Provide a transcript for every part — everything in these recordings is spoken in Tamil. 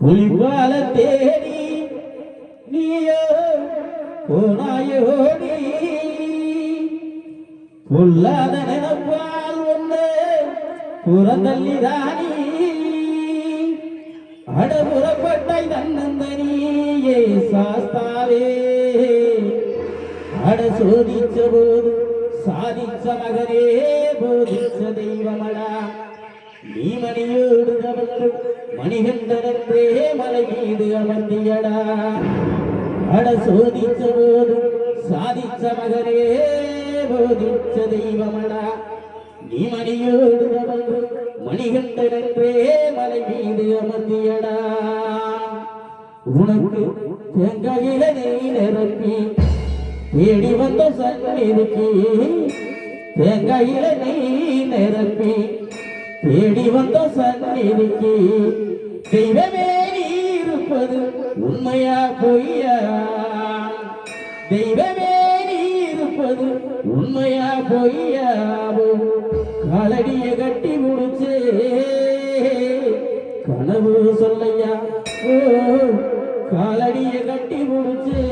புலிபால தேடி நீயோ போனாயோ நீ. பொல்லாத நினைப்பால் ஒன்று புறந்தள்ளி ராணி. அடபுறப்பட்டை தன்னந்தனியே சாஸ்தாவே. அட சோதிச்ச போது சாதிச்ச மகனே போதிச்ச தெய்வமடா. நீ மணியோடு அவர்கள் மணிகண்டனன்றே மலை மீது அமர்ந்தியடா. அட சோதிச்ச போதும் சாதிச்ச மகனே போதிச்ச தெய்வமடா. நீ மணியோடு அவர்கள் மணிகண்டனன்றே மலை மீது அமர்ந்தியடா. உனக்கு தேங்காயில நெய் நிரப்பி தேடி வந்த சன்னிதிக்கு தேங்காயில நெய் நிரப்பி தேடி வந்த சன்னிதிக்கு தெய்வமே நீ இருப்பது உண்மையா பொய்யா? தெய்வமே நீ இருப்பது உண்மையா பொய்யாவோ? காலடிய கட்டி முடிச்சு கனவு சொல்லையா? ஓ காலடிய கட்டி முடிச்சே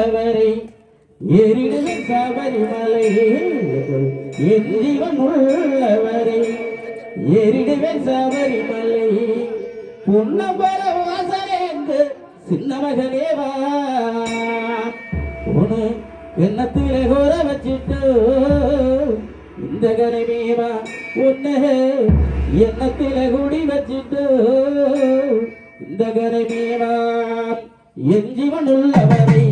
ஜீவன் உள்ளவரை ஏறிடுவேன் சபரிமலை. என் ஜீவன் உள்ளவரை எரிடுவேன் சபரிமலை. புன்னபர வாசலேந்து சின்ன மகனேவா உன எண்ணத்தில கோர வச்சிட்டு இந்த கரைமேவா உன்ன எண்ணத்தில குடி வச்சிட்டு இந்த கரைமேவா என் ஜீவன் உள்ளவரை